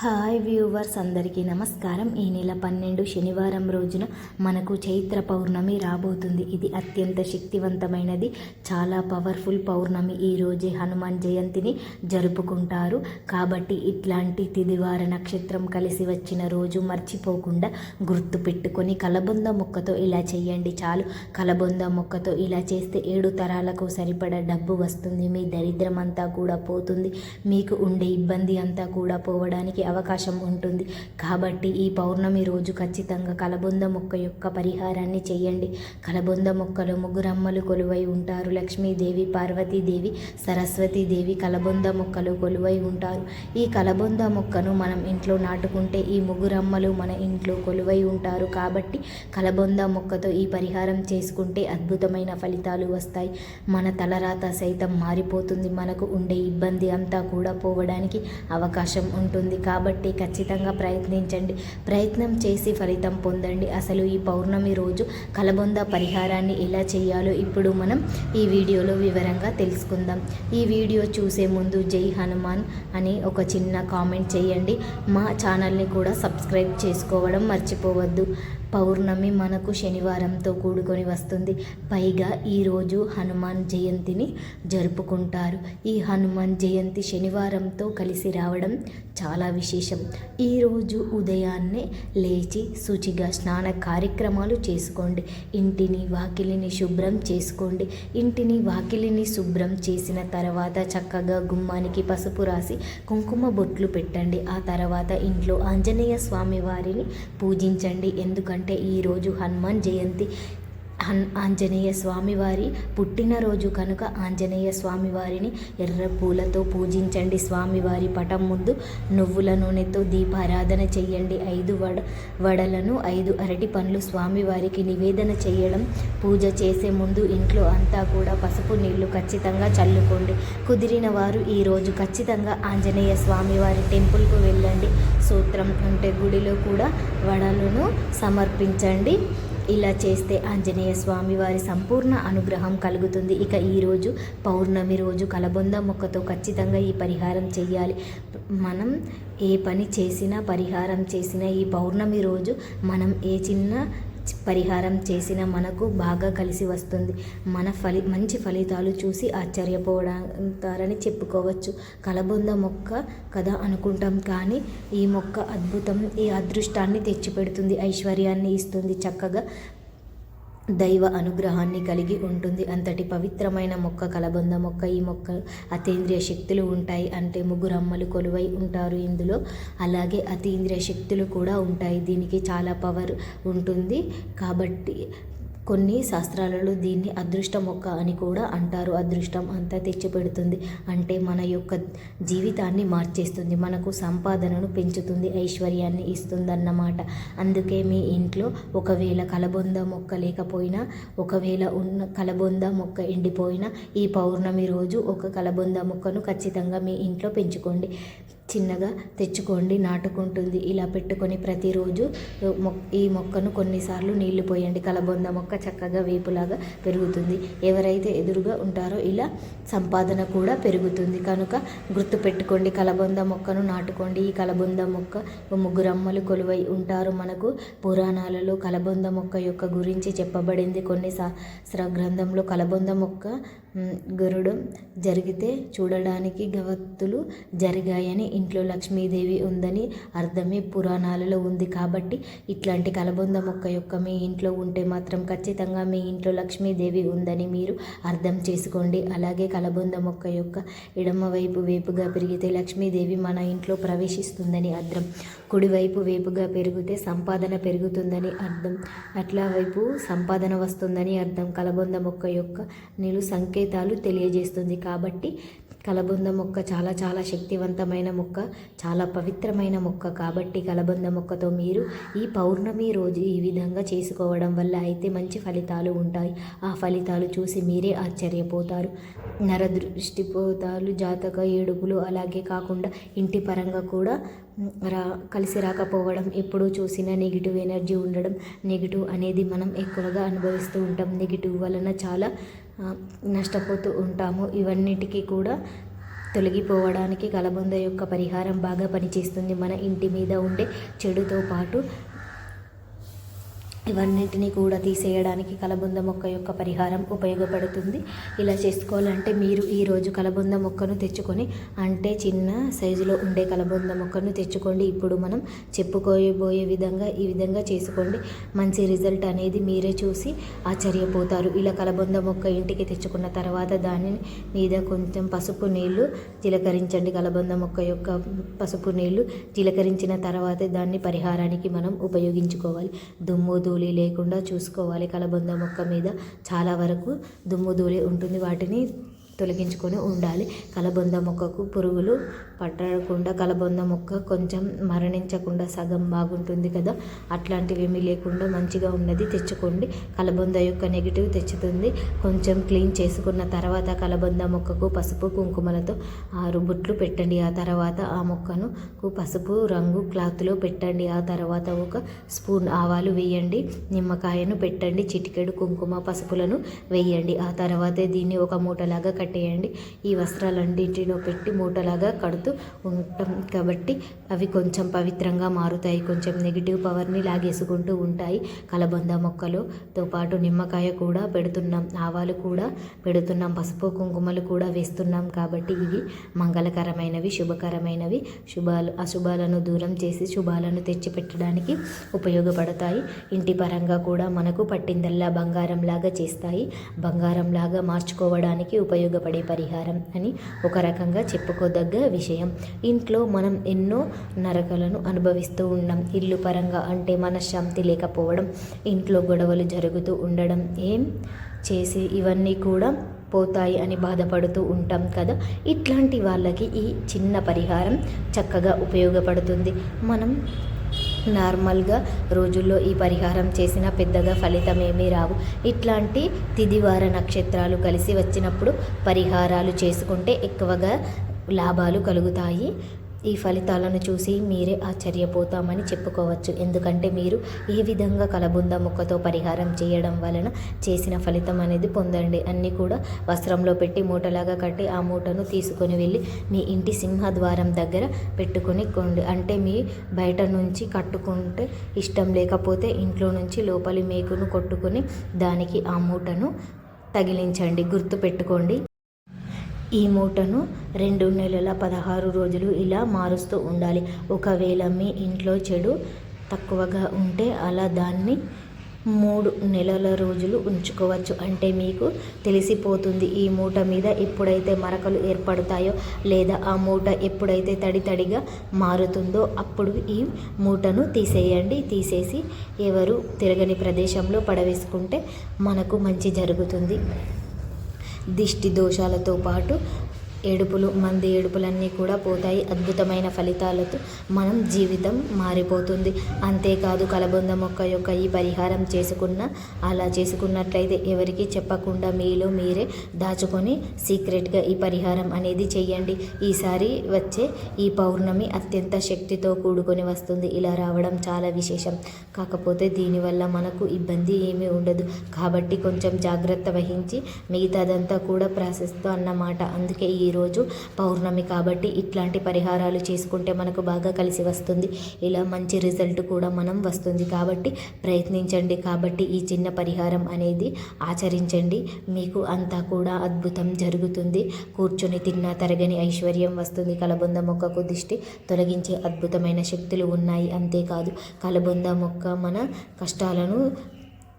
Hi viewers అందరికీ నమస్కారం. ఈ నెల పన్నెండు శనివారం రోజున మనకు చైత్ర పౌర్ణమి రాబోతుంది. ఇది అత్యంత శక్తివంతమైనది. చాలా పవర్ఫుల్ పౌర్ణమి ఈ రోజే హనుమాన్ జయంతిని జరుపుకుంటారు. కాబట్టి ఇట్లాంటి తిదివార నక్షత్రం కలిసి వచ్చిన రోజు మర్చిపోకుండా గుర్తు పెట్టుకొని కలబొంద మొక్కతో ఇలా చేయండి చాలు. కలబొంద మొక్కతో ఇలా చేస్తే ఏడు తరాలకు సరిపడా డబ్బు వస్తుంది. మీ దరిద్రం అంతా కూడా పోతుంది. మీకు ఉండే ఇబ్బంది అంతా కూడా పోవడానికి అవకాశం ఉంటుంది. కాబట్టి ఈ పౌర్ణమి రోజు ఖచ్చితంగా కలబొంద మొక్క యొక్క పరిహారాన్ని చేయండి. కలబొంద మొక్కలో ముగ్గురమ్మలు కొలువై ఉంటారు. లక్ష్మీదేవి పార్వతీదేవి సరస్వతీదేవి కలబొంద మొక్కలు కొలువై ఉంటారు. ఈ కలబొంద మొక్కను మనం ఇంట్లో నాటుకుంటే ఈ ముగ్గురమ్మలు మన ఇంట్లో కొలువై ఉంటారు. కాబట్టి కలబొంద మొక్కతో ఈ పరిహారం చేసుకుంటే అద్భుతమైన ఫలితాలు వస్తాయి. మన తలరాత సైతం మారిపోతుంది. మనకు ఉండే ఇబ్బంది అంతా కూడా పోవడానికి అవకాశం ఉంటుంది. కాబట్టి కాబట్టి ఖచ్చితంగా ప్రయత్నించండి. ప్రయత్నం చేసి ఫలితం పొందండి. అసలు ఈ పౌర్ణమి రోజు కలబొంద పరిహారాన్ని ఎలా చేయాలో ఇప్పుడు మనం ఈ వీడియోలో వివరంగా తెలుసుకుందాం. ఈ వీడియో చూసే ముందు జై హనుమాన్ అని ఒక చిన్న కామెంట్ చేయండి. మా ఛానల్ని కూడా సబ్స్క్రైబ్ చేసుకోవడం మర్చిపోవద్దు. పౌర్ణమి మనకు శనివారంతో కూడుకొని వస్తుంది. పైగా ఈరోజు హనుమాన్ జయంతిని జరుపుకుంటారు. ఈ హనుమాన్ జయంతి శనివారంతో కలిసి రావడం చాలా విషయం విశేషం. ఈరోజు ఉదయాన్నే లేచి శుచిగా స్నాన కార్యక్రమాలు చేసుకోండి. ఇంటిని వాకిలిని శుభ్రం చేసుకోండి. ఇంటిని వాకిలిని శుభ్రం చేసిన తర్వాత చక్కగా గుమ్మానికి పసుపు రాసి కుంకుమ బొట్లు పెట్టండి. ఆ తర్వాత ఇంట్లో ఆంజనేయ స్వామి వారిని పూజించండి. ఎందుకంటే ఈరోజు హనుమాన్ జయంతి. ఆంజనేయ స్వామివారి పుట్టినరోజు కనుక ఆంజనేయ స్వామివారిని ఎర్ర పూలతో పూజించండి స్వామివారి పటం ముందు నువ్వుల నూనెతో దీపారాధన చెయ్యండి ఐదు వడ వడలను ఐదు అరటి పండ్లు స్వామివారికి నివేదన చేయడం పూజ చేసే ముందు ఇంట్లో అంతా కూడా పసుపు నీళ్ళు ఖచ్చితంగా చల్లుకోండి. కుదిరిన వారు ఈరోజు ఖచ్చితంగా ఆంజనేయ స్వామివారి టెంపుల్కు వెళ్ళండి. సూత్రం అంటే గుడిలో కూడా వడలను సమర్పించండి. ఇలా చేస్తే ఆంజనేయ స్వామి వారి సంపూర్ణ అనుగ్రహం కలుగుతుంది. ఇక ఈరోజు పౌర్ణమి రోజు కలబొంద మొక్కతో ఖచ్చితంగా ఈ పరిహారం చేయాలి మనం ఏ పని చేసినా పరిహారం చేసినా ఈ పౌర్ణమి రోజు మనం ఏ చిన్న పరిహారం చేసిన మనకు బాగా కలిసి వస్తుంది. మన ఫలి మంచి ఫలితాలు చూసి ఆశ్చర్యపోతారని చెప్పుకోవచ్చు. కలబొంద మొక్క కదా అనుకుంటాం కానీ ఈ మొక్క అద్భుతం ఈ అదృష్టాన్ని తెచ్చిపెడుతుంది ఐశ్వర్యాన్ని ఇస్తుంది. చక్కగా దైవ అనుగ్రహాన్ని కలిగి ఉంటుంది. అంతటి పవిత్రమైన మొక్క కలబంద మొక్క ఈ మొక్క అతీంద్రియ శక్తులు ఉంటాయి అంటే ముగ్గురు అమ్మలు కొలువై ఉంటారు ఇందులో. అలాగే అతీంద్రియ శక్తులు కూడా ఉంటాయి. దీనికి చాలా పవర్ ఉంటుంది. కాబట్టి కొన్ని శాస్త్రాలలో దీన్ని అదృష్ట మొక్క అని కూడా అంటారు. అదృష్టం అంతా తెచ్చిపెడుతుంది. అంటే మన యొక్క జీవితాన్ని మార్చేస్తుంది. మనకు సంపాదనను పెంచుతుంది. ఐశ్వర్యాన్ని ఇస్తుందన్నమాట. అందుకే మీ ఇంట్లో ఒకవేళ కలబొంద మొక్క లేకపోయినా ఒకవేళ ఉన్న కలబొంద మొక్క ఎండిపోయినా ఈ పౌర్ణమి రోజు ఒక కలబొంద మొక్కను ఖచ్చితంగా మీ ఇంట్లో పెంచుకోండి. చిన్నగా తెచ్చుకోండి నాటుకుంటుంది. ఇలా పెట్టుకొని ప్రతిరోజు ఈ మొక్కను కొన్నిసార్లు నీళ్ళు పోయండి. కలబొంద మొక్క చక్కగా వేపులాగా పెరుగుతుంది. ఎవరైతే ఎదురుగా ఉంటారో ఇలా సంపాదన కూడా పెరుగుతుంది. కనుక గుర్తుపెట్టుకోండి కలబొంద మొక్కను నాటుకోండి. ఈ కలబొంద మొక్క ముగ్గురమ్మలు కొలువై ఉంటారు. మనకు పురాణాలలో కలబొంద మొక్క యొక్క గురించి చెప్పబడింది. కొన్ని శాస్త్ర గ్రంథంలో కలబొంద మొక్క గరుడం జరిగితే చూడడానికి గవత్తులు జరిగాయని ఇంట్లో లక్ష్మీదేవి ఉందని అర్థమే పురాణాలలో ఉంది కాబట్టి ఇట్లాంటి కలబొంద మొక్క యొక్క మీ ఇంట్లో ఉంటే మాత్రం ఖచ్చితంగా మీ ఇంట్లో లక్ష్మీదేవి ఉందని మీరు అర్థం చేసుకోండి. అలాగే కలబొంద మొక్క యొక్క ఎడమ వైపు వేపుగా పెరిగితే లక్ష్మీదేవి మన ఇంట్లో ప్రవేశిస్తుందని అర్థం. కుడివైపు వేపుగా పెరిగితే సంపాదన పెరుగుతుందని అర్థం. అట్లా వైపు సంపాదన వస్తుందని అర్థం. కలబొంద మొక్క యొక్క నిలు సంకేతాలు తెలియజేస్తుంది. కాబట్టి కలబంద మొక్క చాలా చాలా శక్తివంతమైన మొక్క చాలా పవిత్రమైన మొక్క. కాబట్టి కలబంద మొక్కతో మీరు ఈ పౌర్ణమి రోజు ఈ విధంగా చేసుకోవడం వల్ల అయితే మంచి ఫలితాలు ఉంటాయి. ఆ ఫలితాలు చూసి మీరే ఆశ్చర్యపోతారు. నరదృష్టిపోతాలు జాతక ఏడుపులు అలాగే కాకుండా ఇంటి పరంగా కూడా రా కలిసి రాకపోవడం ఎప్పుడూ చూసినా నెగిటివ్ ఎనర్జీ ఉండడం నెగిటివ్ అనేది మనం ఎక్కువగా అనుభవిస్తూ ఉంటాం. నెగిటివ్ వలన చాలా నష్టపోతూ ఉంటాము. ఇవన్నిటికీ కూడా తొలగిపోవడానికి కలబంద యొక్క పరిహారం బాగా పనిచేస్తుంది. మన ఇంటి మీద ఉండే చెడుతో పాటు ఇవన్నింటినీ కూడా తీసేయడానికి కలబంద మొక్క యొక్క పరిహారం ఉపయోగపడుతుంది. ఇలా చేసుకోవాలంటే మీరు ఈరోజు కలబంద మొక్కను తెచ్చుకొని అంటే చిన్న సైజులో ఉండే కలబంద మొక్కను తెచ్చుకోండి. ఇప్పుడు మనం చెప్పుకోబోయే విధంగా ఈ విధంగా చేసుకోండి. మంచి రిజల్ట్ అనేది మీరే చూసి ఆశ్చర్యపోతారు. ఇలా కలబంద మొక్క ఇంటికి తెచ్చుకున్న తర్వాత దాని మీద కొంచెం పసుపు నీళ్ళు జీలకరించండి కలబంద మొక్క యొక్క పసుపు నీళ్ళు జీలకరించిన తర్వాత దాన్ని పరిహారానికి మనం ఉపయోగించుకోవాలి. దుమ్ము ధూళి లేకుండా చూసుకోవాలి. కలబంద మొక్క మీద చాలా వరకు దుమ్ము ధూళి ఉంటుంది. వాటిని తొలగించుకొని ఉండాలి. కలబంద మొక్కకు పురుగులు పట్టకుండా కలబంద మొక్క కొంచెం మరణించకుండా సగం బాగుంటుంది కదా. అట్లాంటివి ఏమీ లేకుండా మంచిగా ఉన్నది తెచ్చుకోండి. కలబంద యొక్క నెగిటివ్ తెచ్చుతుంది. కొంచెం క్లీన్ చేసుకున్న తర్వాత కలబంద మొక్కకు పసుపు కుంకుమలతో ఆరు బుట్లు పెట్టండి. ఆ తర్వాత ఆ మొక్కను పసుపు రంగు క్లాత్లో పెట్టండి. ఆ తర్వాత ఒక స్పూన్ ఆవాలు వేయండి. నిమ్మకాయను పెట్టండి. చిటికెడు కుంకుమ పసుపులను వేయండి. ఆ తర్వాతే దీన్ని ఒక మూటలాగా కట్టేయండి. ఈ వస్త్రాలన్నింటిలో పెట్టి మూటలాగా కడుతూ ఉంటాం. కాబట్టి అవి కొంచెం పవిత్రంగా మారుతాయి. కొంచెం నెగిటివ్ పవర్ని లాగేసుకుంటూ ఉంటాయి. కలబంద మొక్కలుతో పాటు నిమ్మకాయ కూడా పెడుతున్నాం. ఆవాలు కూడా పెడుతున్నాం. పసుపు కుంకుమలు కూడా వేస్తున్నాం. కాబట్టి ఇవి మంగళకరమైనవి శుభకరమైనవి. శుభాలు అశుభాలను దూరం చేసి శుభాలను తెచ్చిపెట్టడానికి ఉపయోగపడతాయి. ఇంటి పరంగా కూడా మనకు పట్టిందల్లా బంగారంలాగా చేస్తాయి. బంగారంలాగా మార్చుకోవడానికి ఉపయోగపడే పరిహారం అని ఒక రకంగా చెప్పుకోదగ్గ విషయం. విషయం ఇంట్లో మనం ఎన్నో నరకలను అనుభవిస్తూ ఉన్నాం ఇల్లు పరంగా అంటే మనశ్శాంతి లేకపోవడం ఇంట్లో గొడవలు జరుగుతూ ఉండడం. ఏం చేసి ఇవన్నీ కూడా పోతాయి అని బాధపడుతూ ఉంటాం కదా? ఇట్లాంటి వాళ్ళకి ఈ చిన్న పరిహారం చక్కగా ఉపయోగపడుతుంది. మనం నార్మల్గా రోజుల్లో ఈ పరిహారం చేసిన పెద్దగా ఫలితం ఏమీ రావు. ఇట్లాంటి తిదివార నక్షత్రాలు కలిసి వచ్చినప్పుడు పరిహారాలు చేసుకుంటే ఎక్కువగా లాభాలు కలుగుతాయి. ఈ ఫలితాలను చూసి మీరే ఆశ్చర్యపోతామని చెప్పుకోవచ్చు. ఎందుకంటే మీరు ఏ విధంగా కలబుంద ముక్కతో పరిహారం చేయడం వలన చేసిన ఫలితం అనేది పొందండి. అన్నీ కూడా వస్త్రంలో పెట్టి మూటలాగా కట్టి ఆ మూటను తీసుకొని వెళ్ళి మీ ఇంటి సింహద్వారం దగ్గర పెట్టుకొని కొండి అంటే మీ బయట నుంచి కట్టుకుంటే ఇష్టం లేకపోతే ఇంట్లో నుంచి లోపలి మేకును కొట్టుకొని దానికి ఆ మూటను తగిలించండి. గుర్తు పెట్టుకోండి ఈ మూటను రెండు నెలల పదహారు రోజులు ఇలా మారుస్తూ ఉండాలి. ఒకవేళ మీ ఇంట్లో చెడు తక్కువగా ఉంటే అలా దాన్ని మూడు నెలల రోజులు ఉంచుకోవచ్చు. అంటే మీకు తెలిసిపోతుంది ఈ మూట మీద ఎప్పుడైతే మరకలు ఏర్పడతాయో లేదా ఆ మూట ఎప్పుడైతే తడి తడిగా మారుతుందో అప్పుడు ఈ మూటను తీసేయండి. తీసేసి ఎవరు తిరగని ప్రదేశంలో పడవేసుకుంటే మనకు మంచి జరుగుతుంది. దిష్టి దోషాలతో పాటు ఏడుపులు మంది ఏడుపులన్నీ కూడా పోతాయి. అద్భుతమైన ఫలితాలతో మనం జీవితం మారిపోతుంది. అంతేకాదు కలబొంద మొక్క యొక్క ఈ పరిహారం చేసుకున్న అలా చేసుకున్నట్లయితే ఎవరికి చెప్పకుండా మీలో మీరే దాచుకొని సీక్రెట్గా ఈ పరిహారం అనేది చేయండి. ఈసారి వచ్చే ఈ పౌర్ణమి అత్యంత శక్తితో కూడుకొని వస్తుంది. ఇలా రావడం చాలా విశేషం. కాకపోతే దీనివల్ల మనకు ఇబ్బంది ఏమీ ఉండదు. కాబట్టి కొంచెం జాగ్రత్త వహించి మిగతాదంతా కూడా ప్రాసెస్తో అన్నమాట. అందుకే ఈ ఈరోజు పౌర్ణమి కాబట్టి ఇట్లాంటి పరిహారాలు చేసుకుంటే మనకు బాగా కలిసి వస్తుంది. ఇలా మంచి రిజల్ట్ కూడా మనం వస్తుంది కాబట్టి ప్రయత్నించండి. కాబట్టి ఈ చిన్న పరిహారం అనేది ఆచరించండి. మీకు అంతా కూడా అద్భుతం జరుగుతుంది. కూర్చొని తిన్నా తరగని ఐశ్వర్యం వస్తుంది. కలబొంద మొక్కకు దిష్టి తొలగించే అద్భుతమైన శక్తులు ఉన్నాయి. అంతేకాదు కలబొంద మొక్క మన కష్టాలను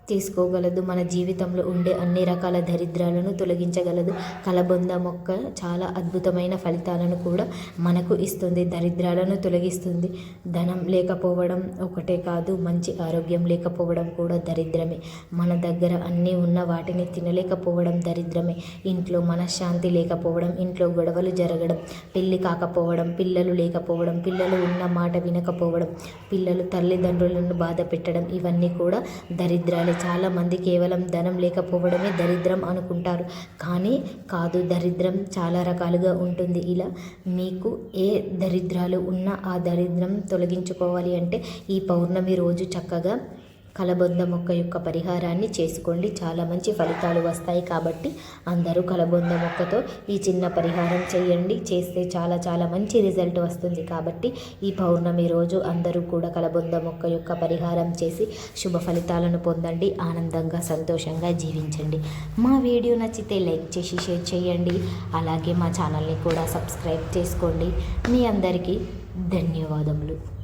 తీసుకోగలదు. మన జీవితంలో ఉండే అన్ని రకాల దరిద్రాలను తొలగించగలదు. కలబొంద మొక్క చాలా అద్భుతమైన ఫలితాలను కూడా మనకు ఇస్తుంది. దరిద్రాలను తొలగిస్తుంది. ధనం లేకపోవడం ఒకటే కాదు మంచి ఆరోగ్యం లేకపోవడం కూడా దరిద్రమే. మన దగ్గర అన్నీ ఉన్న వాటిని తినలేకపోవడం దరిద్రమే. ఇంట్లో మనశ్శాంతి లేకపోవడం ఇంట్లో గొడవలు జరగడం పెళ్ళి కాకపోవడం పిల్లలు లేకపోవడం పిల్లలు ఉన్న మాట వినకపోవడం పిల్లలు తల్లిదండ్రులను బాధ పెట్టడం ఇవన్నీ కూడా దరిద్రాలే. చాలామంది కేవలం ధనం లేకపోవడమే దరిద్రం అనుకుంటారు. కానీ కాదు దరిద్రం చాలా రకాలుగా ఉంటుంది. ఇలా మీకు ఏ దరిద్రాలు ఉన్నా ఆ దరిద్రం తొలగించుకోవాలి అంటే ఈ పౌర్ణమి రోజు చక్కగా కలబొంద మొక్క యొక్క పరిహారాన్ని చేసుకోండి. చాలా మంచి ఫలితాలు వస్తాయి కాబట్టి అందరూ కలబొంద మొక్కతో ఈ చిన్న పరిహారం చేయండి. చేస్తే చాలా చాలా మంచి రిజల్ట్ వస్తుంది కాబట్టి ఈ పౌర్ణమి రోజు అందరూ కూడా కలబొంద మొక్క యొక్క పరిహారం చేసి శుభ ఫలితాలను పొందండి. ఆనందంగా సంతోషంగా జీవించండి. మా వీడియో నచ్చితే లైక్ చేసి షేర్ చేయండి. అలాగే మా ఛానల్ని కూడా సబ్స్క్రైబ్ చేసుకోండి. మీ అందరికీ ధన్యవాదములు.